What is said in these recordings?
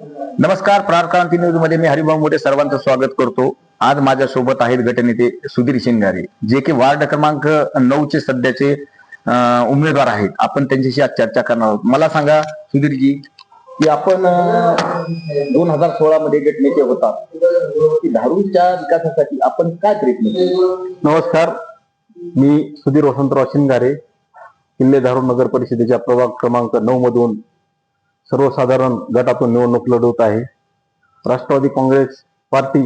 नमस्कार प्राणक्रांती न्यूजमध्ये मी हरिभाऊ मोठे सर्वांचं स्वागत करतो. आज माझ्या सोबत आहेत गटनेते सुधीर शिंगारे जे की वार्ड क्रमांक नऊ चे सध्याचे उमेदवार आहेत. आपण त्यांच्याशी आज चर्चा करणार आहोत. मला सांगा सुधीरजी की आपण दोन हजार सोळा मध्ये गटनेते होता. धारूच्या विकासासाठी आपण काय प्रयत्न नमस्कार. मी सुधीर वसंतराव शिंगारे किल्ले धारूर नगर परिषदेच्या प्रभाग क्रमांक नऊ मधून सर्वसाधारण गटातून निवडणूक लढवत आहे. राष्ट्रवादी काँग्रेस पार्टी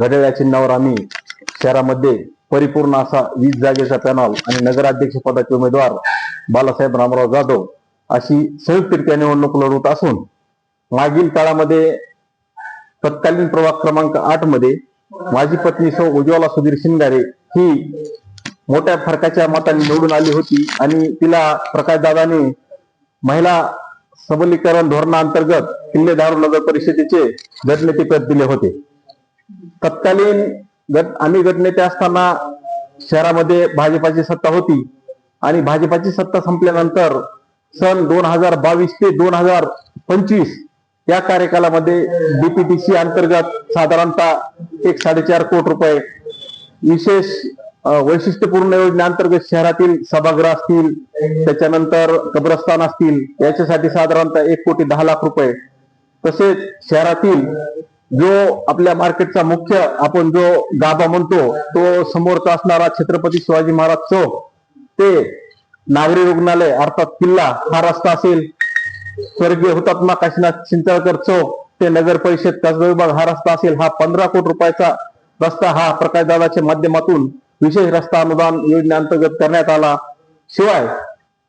घड्याळ्या चिन्हावर आम्ही शहरामध्ये परिपूर्ण असा वीस जागेचा पॅनल आणि नगराध्यक्ष पदाचे उमेदवार बालासाहेब रामराव जाधव अशी संयुक्तरित्या निवडणूक लढवत असून मागील काळामध्ये तत्कालीन प्रभाग क्रमांक आठमध्ये माझी पत्नी सौ उज्ज्वला सुधीर शिंगारे ही मोठ्या फरकाच्या मताने निवडून आली होती आणि तिला प्रकाशदादाने महिला सबलीकरण धोरणाअंतर्गत किल्ले दारू नगर परिषदेचे गटनेतेपद दिले होते. तत्कालीन गट आम्ही गटनेते असताना शहरामध्ये भाजपाची सत्ता होती आणि भाजपाची सत्ता संपल्यानंतर सन दोन हजार बावीस ते दोन हजार पंचवीस या कार्यकालामध्ये डीपीटीसी अंतर्गत साधारणतः एक साडेचार कोटी रुपये विशेष वैशिष्ट्यपूर्ण योजनेअंतर्गत शहरातील सभागृह असतील त्याच्यानंतर कब्रस्तान असतील याच्यासाठी साधारणतः एक कोटी दहा लाख रुपये. तसेच शहरातील जो आपल्या मार्केटचा मुख्य आपण जो गाभा म्हणतो तो समोरचा असणारा छत्रपती शिवाजी महाराज चौक ते नागरी रुग्णालय अर्थात किल्ला हा रस्ता असेल. स्वर्गीय हुतात्मा काशीनाथ चिंचाळकर चौक ते नगर परिषद कसबा विभाग हा रस्ता असेल. हा पंधरा कोटी रुपयाचा रस्ता हा प्रकाशदादाच्या माध्यमातून विशेष रस्ता अनुदान योजनेअंतर्गत करण्यात आला. शिवाय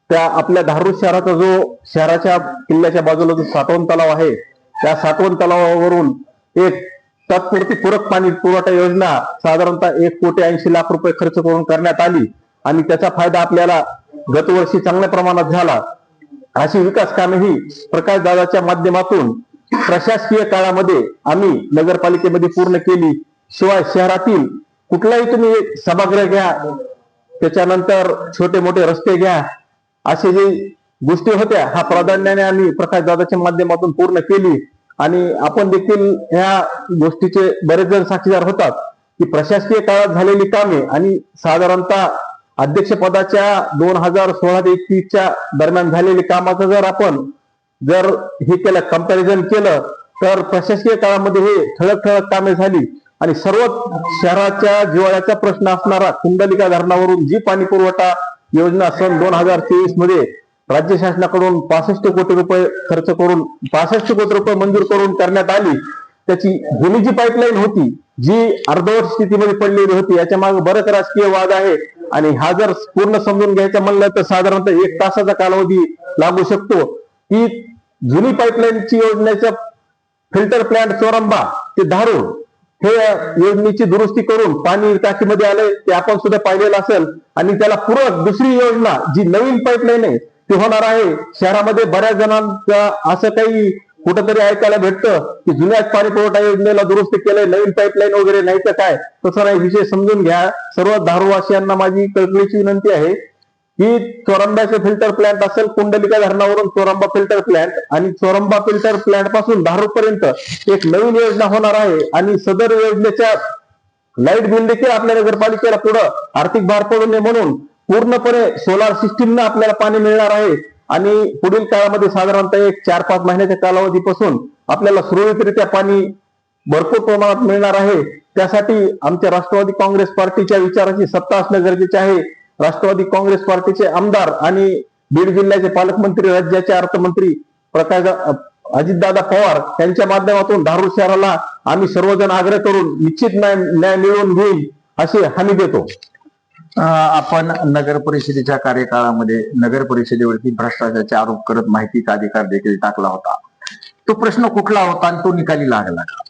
त्या आपल्या धारूर शहराचा जो शहराच्या किल्ल्याच्या बाजूला जो साठवण तलाव आहे त्या साठवण तलावावरून एक तात्पुरती पूरक पाणी पुरवठा योजना साधारणतः एक कोटी ऐंशी लाख रुपये खर्च करून करण्यात आली आणि त्याचा फायदा आपल्याला गतवर्षी चांगल्या प्रमाणात झाला. अशी विकास कामेही प्रकाश दादाच्या माध्यमातून प्रशासकीय काळामध्ये आम्ही नगरपालिकेमध्ये पूर्ण केली. शिवाय शहरातील कुठलाही तुम्ही सभागृह घ्या त्याच्यानंतर छोटे मोठे रस्ते घ्या असे जे गोष्टी होत्या हा प्राधान्याने आम्ही प्रकाश दादाच्या माध्यमातून पूर्ण केली. आणि आपण देखील ह्या गोष्टीचे बरेच जण साक्षीदार होतात की प्रशासकीय काळात झालेली कामे आणि साधारणतः अध्यक्षपदाच्या दोन हजार सोळा ते एकतीसच्या दरम्यान झालेली कामाचं जर आपण जर हे केलं कंपॅरिझन केलं तर प्रशासकीय काळामध्ये हे ठळक ठळक कामे झाली. आणि सर्व शहराच्या जिवाळ्याचा प्रश्न असणारा कुंडलिका धरणावरून जी पाणी पुरवठा योजना सन दोन हजार तेवीसमध्ये राज्य शासनाकडून पासष्ट कोटी रुपये खर्च करून पासष्ट कोटी रुपये मंजूर करून करण्यात आली. त्याची जुनी जी पाईपलाईन होती जी अर्धवट स्थितीमध्ये पडलेली होती याच्या मागे बरेच राजकीय वाद आहे. आणि हा जर पूर्ण समजून घ्यायचं म्हणलं तर साधारणतः एक तासाचा कालावधी लागू शकतो. ही जुनी पाईपलाईनची योजनेच्या फिल्टर प्लांट चोरंबा ते धारूर हे योजनेची दुरुस्ती करून पाणी टाकीमध्ये आले ते आपण सुद्धा पाहिलेलं असेल. आणि त्याला पूरक दुसरी योजना जी नवीन पाईपलाईन आहे ती होणार आहे. शहरामध्ये बऱ्याच जणांचा असं काही कुठंतरी ऐकायला भेटतं की जुन्याच पाणी पुरवठा योजनेला दुरुस्त केलंय नवीन पाईपलाईन वगैरे नाही तर काय? तसं नाही विषय समजून घ्या. सर्व धारूरवासियांना माझी कळकळीची विनंती आहे. ही चोरंब्याचे फिल्टर प्लांट असेल कुंडलिका धरणावरून चोरंबा फिल्टर प्लांट आणि चोरंबा फिल्टर प्लांटपासून धारू पर्यंत एक नवीन योजना होणार आहे आणि सदर योजनेच्या लाइट बिल देखील आपल्या नगरपालिकेला पुढं आर्थिक भार पडू नये म्हणून पूर्णपणे सोलार सिस्टीमनं आपल्याला पाणी मिळणार आहे. आणि पुढील काळामध्ये साधारणतः एक चार पाच महिन्याच्या कालावधीपासून आपल्याला सुरळीतरित्या पाणी भरपूर प्रमाणात मिळणार आहे. त्यासाठी आमच्या राष्ट्रवादी काँग्रेस पार्टीच्या विचाराची सत्ता असणं गरजेचे आहे. राष्ट्रवादी काँग्रेस पार्टीचे आमदार आणि बीड जिल्ह्याचे पालकमंत्री राज्याचे अर्थमंत्री प्रकाश अजितदादा पवार यांच्या माध्यमातून धारूर शहराला आम्ही सर्वजण आग्रह करून निश्चित न्याय न्याय मिळवून घेईल अशी हमी देतो. आपण नगर परिषदेच्या कार्यकाळामध्ये नगर परिषदेवरती भ्रष्टाचाराचे आरोप करत माहितीचा अधिकार देखील टाकला होता. तो प्रश्न कुठला होता आणि तो निकाली लागला का?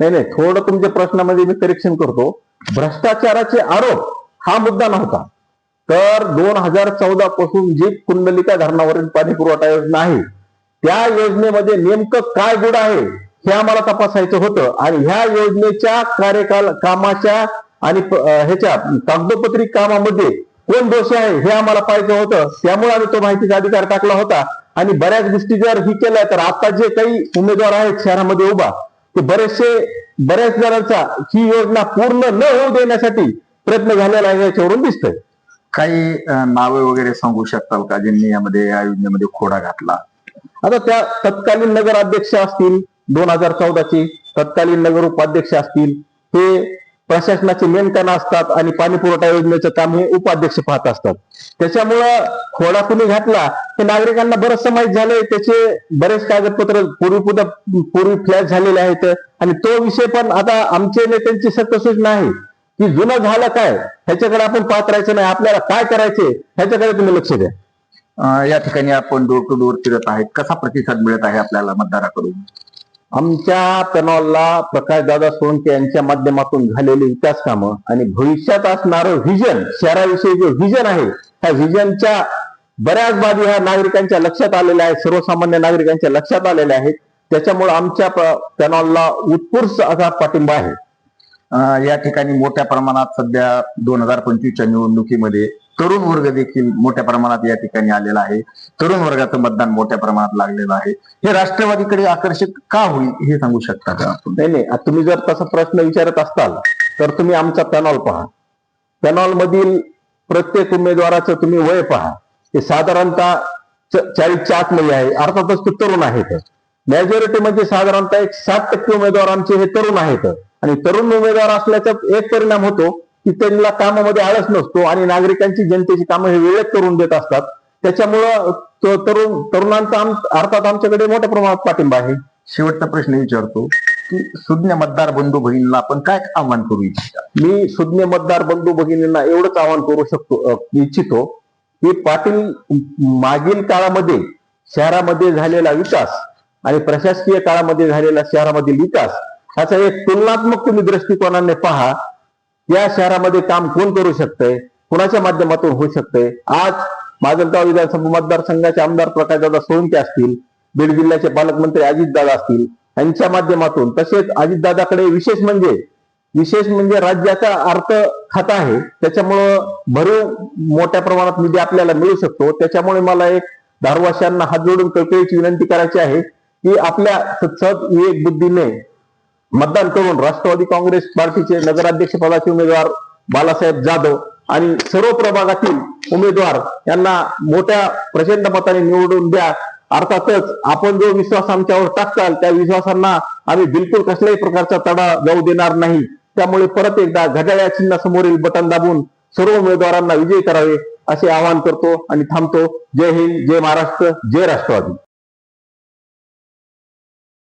नाही नाही थोडं तुमच्या प्रश्नामध्ये मी करेक्शन करतो. भ्रष्टाचाराचे आरोप हा मुद्दा नव्हता. तर दोन हजार चौदा पासून जी कुंडलिका धरणावरील पाणी पुरवठा योजना आहे त्या योजनेमध्ये नेमकं काय गुड आहे हे आम्हाला तपासायचं होतं. आणि ह्या योजनेच्या कार्यकाल कामाच्या आणि ह्याच्या कागदोपत्री कामामध्ये कोण दोषी आहे हे आम्हाला पाहिजे होतं. त्यामुळे आम्ही तो माहितीचा अधिकार टाकला होता. आणि बऱ्याच गोष्टी जर ही केल्या तर आता जे काही उमेदवार आहेत शहरामध्ये उभा ते बरेचसे बऱ्याच जणांचा ही योजना पूर्ण न होऊ देण्यासाठी प्रयत्न झालेला आहे याच्यावरून दिसतंय. काही नावे वगैरे सांगू शकताल का ज्यांनी यामध्ये या योजनेमध्ये खोडा घातला? आता त्या तत्कालीन नगर अध्यक्ष असतील दोन हजार चौदाचे तत्कालीन नगर उपाध्यक्ष असतील हे प्रशासनाचे मेनकाना असतात आणि पाणी पुरवठा योजनेचं काम हे उपाध्यक्ष पाहत असतात. त्याच्यामुळं खोडा कुणी घातला हे नागरिकांना बरंच माहीत झालंय. त्याचे बरेच कागदपत्र पूर्वी पुन्हा पूर्वी फ्लॅश झालेले आहेत. आणि तो विषय पण आता आमचे नेत्यांची सक्त सूचना आहे. की जुनं झालं काय? ह्याच्याकडे आपण पाहत राहायचं नाही. आपल्याला काय करायचे? ह्याच्याकडे तुम्ही लक्ष द्या. या ठिकाणी आपण डोर टू डोर फिरत आहेत. कसा प्रतिसाद मिळत आहे आपल्याला मतदाराकडून? आमच्या पॅनॉलला प्रकाशदादा सोळंके यांच्या माध्यमातून झालेली विकास कामं आणि भविष्यात असणारं व्हिजन शहराविषयी जे व्हिजन आहे त्या व्हिजनच्या बऱ्याच बाबी ह्या नागरिकांच्या लक्षात आलेल्या आहेत. सर्वसामान्य नागरिकांच्या लक्षात आलेल्या आहेत. त्याच्यामुळे आमच्या पॅनॉलला उत्कृष्ट असा पाठिंबा आहे. या ठिकाणी मोठ्या प्रमाणात सध्या दोन हजार पंचवीसच्या निवडणुकीमध्ये तरुण वर्ग देखील मोठ्या प्रमाणात या ठिकाणी आलेला आहे. तरुण वर्गाचं मतदान मोठ्या प्रमाणात लागलेलं आहे. हे राष्ट्रवादीकडे आकर्षित का होईल हे सांगू शकता का नाही नाही. तुम्ही जर तसा प्रश्न विचारत असताल तर तुम्ही आमचा पॅनॉल पहा. पॅनॉल मधील प्रत्येक उमेदवाराचं तुम्ही वय पहा. ते साधारणतः चाळीसच्या आतमध्ये आहे. अर्थातच ते तरुण आहेत. मेजॉरिटी म्हणजे साधारणतः एक सात टक्के उमेदवार आमचे हे तरुण आहेत. आणि तरुण उमेदवार असल्याचा एक परिणाम होतो की त्यांना कामामध्ये आळस नसतो आणि नागरिकांची जनतेची कामं हे वेळेत करून देत असतात. त्याच्यामुळं तरुण तरुणांचा अर्थात आमच्याकडे मोठ्या प्रमाणात पाठिंबा आहे. शेवटचा प्रश्न विचारतो की सुज्ञ मतदार बंधू भगिनींना आपण काय आव्हान करू इच्छिता? मी सुज्ञ मतदार बंधू भगिनींना एवढंच आव्हान करू शकतो इच्छितो की पाटील मागील काळामध्ये शहरामध्ये झालेला विकास आणि प्रशासकीय काळामध्ये झालेला शहरामधील विकास ह्याचा एक तुलनात्मक तुम्ही दृष्टिकोनाने पहा या शहरामध्ये काम कोण करू शकतंय? कुणाच्या माध्यमातून होऊ शकतंय? आज माजलगाव विधानसभा मतदारसंघाचे आमदार प्रकाशदादा सोळंके असतील बीड जिल्ह्याचे पालकमंत्री अजितदादा असतील यांच्या माध्यमातून तसेच अजितदादाकडे विशेष म्हणजे विशेष म्हणजे राज्याचा अर्थ खाता आहे त्याच्यामुळं भरीव मोठ्या प्रमाणात निधी आपल्याला मिळू शकतो. त्याच्यामुळे मला एक धारवाशांना हात जोडून कळकळीची विनंती करायची आहे की आपल्या सद विवेक बुद्धीने मतदान करून राष्ट्रवादी काँग्रेस पार्टीचे नगराध्यक्ष पदाचे उमेदवार बालासाहेब जाधव आणि सर्व प्रभागातील उमेदवार यांना मोठ्या प्रचंड मताने निवडून द्या. अर्थातच आपण जो विश्वास आमच्यावर टाकताल त्या विश्वासांना आम्ही बिलकुल कसल्याही प्रकारचा तडा जाऊ देणार नाही. त्यामुळे परत एकदा घड्याळ्या चिन्हासमोरील बटन दाबून सर्व उमेदवारांना विजयी करावे असे आवाहन करतो आणि थांबतो. जय हिंद जय महाराष्ट्र जय राष्ट्रवादी.